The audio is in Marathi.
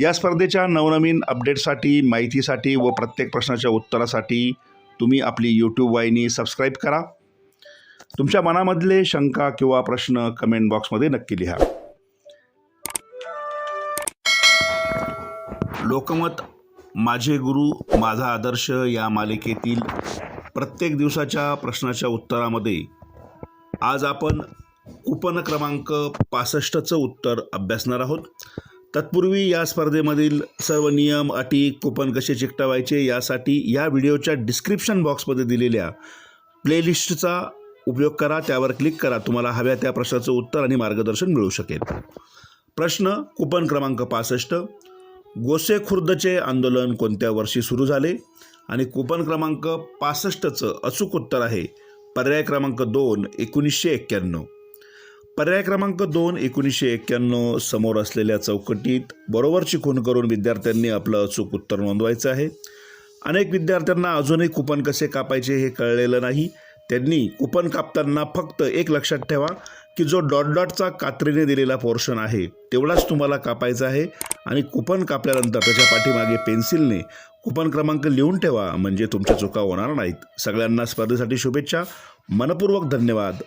या स्पर्धेच्या नवनवीन अपडेटसाठी माहितीसाठी व प्रत्येक प्रश्नाच्या उत्तरासाठी तुम्ही आपली यूट्यूब वाहिनी सबस्क्राईब करा. तुमच्या मनामधले शंका किंवा प्रश्न कमेंट बॉक्समध्ये नक्की लिहा. लोकमत माझे गुरु माझा आदर्श या मालिकेतील प्रत्येक दिवसाच्या प्रश्नाच्या उत्तरामध्ये आज आपण कुपन क्रमांक पासष्टचं उत्तर अभ्यासणार आहोत. तत्पूर्वी या स्पर्धेमधील सर्व नियम अटी कुपन कसे चिकटवायचे यासाठी या व्हिडिओच्या डिस्क्रिप्शन बॉक्समध्ये दिलेल्या प्लेलिस्टचा उपयोग करा त्यावर क्लिक करा. तुम्हाला हव्या त्या प्रश्नाचं उत्तर आणि मार्गदर्शन मिळू शकेल. प्रश्न कुपन क्रमांक पासष्ट. गोसे खुर्दचे आंदोलन कोणत्या वर्षी सुरू झाले? आणि कुपन क्रमांक पासष्टचं अचूक उत्तर आहे. पर्याय क्रमांक दोन एकोणीसशे एक्क्याण्णव. पर्याय क्रमांक दोन एकोणीसशे एक्क्याण्णव समोर असलेल्या चौकटीत बरोबरची खून करून विद्यार्थ्यांनी आपलं अचूक उत्तर नोंदवायचं आहे. अनेक विद्यार्थ्यांना अजूनही कुपन कसे कापायचे हे कळलेलं नाही. त्यांनी कुपन कापताना फक्त एक लक्षात ठेवा की जो डॉट डॉटचा कात्रीने दिलेला पोर्शन आहे तेवढाच तुम्हाला कापायचा आहे आणि कुपन कापल्यानंतर त्याच्या पाठीमागे पेन्सिलने कुपन क्रमांक लिहून ठेवा म्हणजे तुमच्या चुका होणार नाहीत. सगळ्यांना स्पर्धेसाठी शुभेच्छा. मनपूर्वक धन्यवाद.